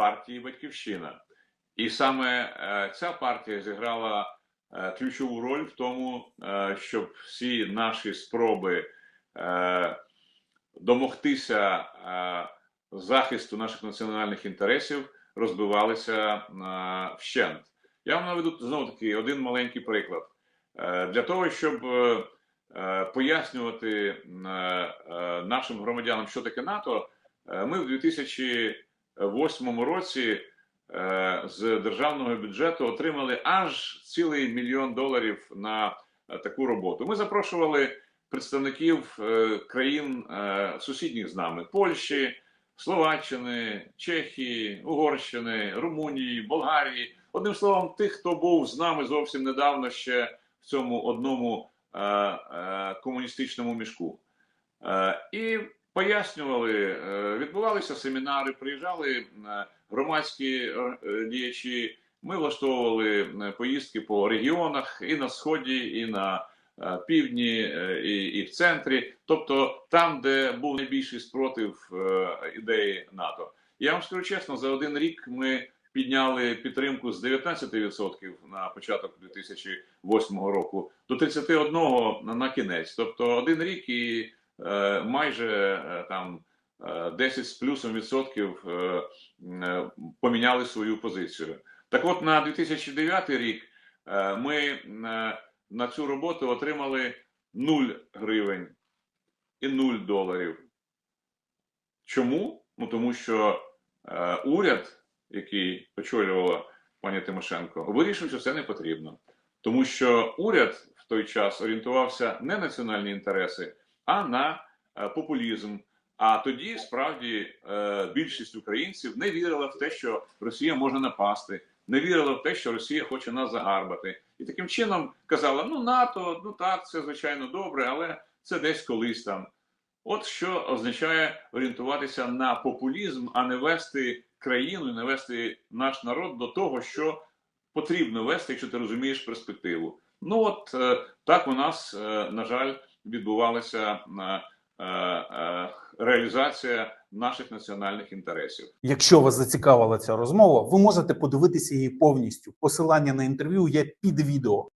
партії Батьківщина. І саме е, ця партія зіграла е, ключову роль в тому, е, щоб всі наші спроби домогтися захисту наших національних інтересів розбивалися вщент. Я вам наведу знову таки один маленький приклад. Для того, щоб пояснювати нашим громадянам, що таке НАТО, ми в 2008 році е, з державного бюджету отримали аж цілий мільйон доларів на е, таку роботу. Ми запрошували представників е, країн сусідніх з нами Польщі, Словаччини, Чехії, Угорщини, Румунії, Болгарії. Одним словом, тих, хто був з нами зовсім недавно ще в цьому одному комуністичному мішку. І пояснювали, е, відбувалися семінари, приїжджали е, громадські е, діячі. Ми влаштовували поїздки по регіонах і на сході, і на півдні, і, і в центрі, тобто там, де був найбільший спротив ідеї НАТО. Я вам скажу чесно, за один рік ми підняли підтримку з 19% на початок 2008 року до 31% на, кінець. Тобто один рік і майже е, там е, 10 з плюсом відсотків е, е, поміняли свою позицію. Так от на 2009 рік е, ми е, на цю роботу отримали 0 гривень і 0 доларів. Чому? Ну тому що е, уряд, який очолювала пані Тимошенко, вирішив, що це не потрібно. Тому що уряд в той час орієнтувався не національні інтереси, а на е, популізм. А тоді справді е, більшість українців не вірила в те, що Росія може напасти, не вірила в те, що Росія хоче нас загарбати, і таким чином казала: ну НАТО, ну так, це звичайно добре, але це десь колись там. От що означає орієнтуватися на популізм, а не вести країну, не вести наш народ до того, що потрібно вести, якщо ти розумієш перспективу. Ну от е, так у нас, на жаль, відбувалася е, е, е, реалізація наших національних інтересів. Якщо вас зацікавила ця розмова, ви можете подивитися її повністю. Посилання на інтерв'ю є під відео.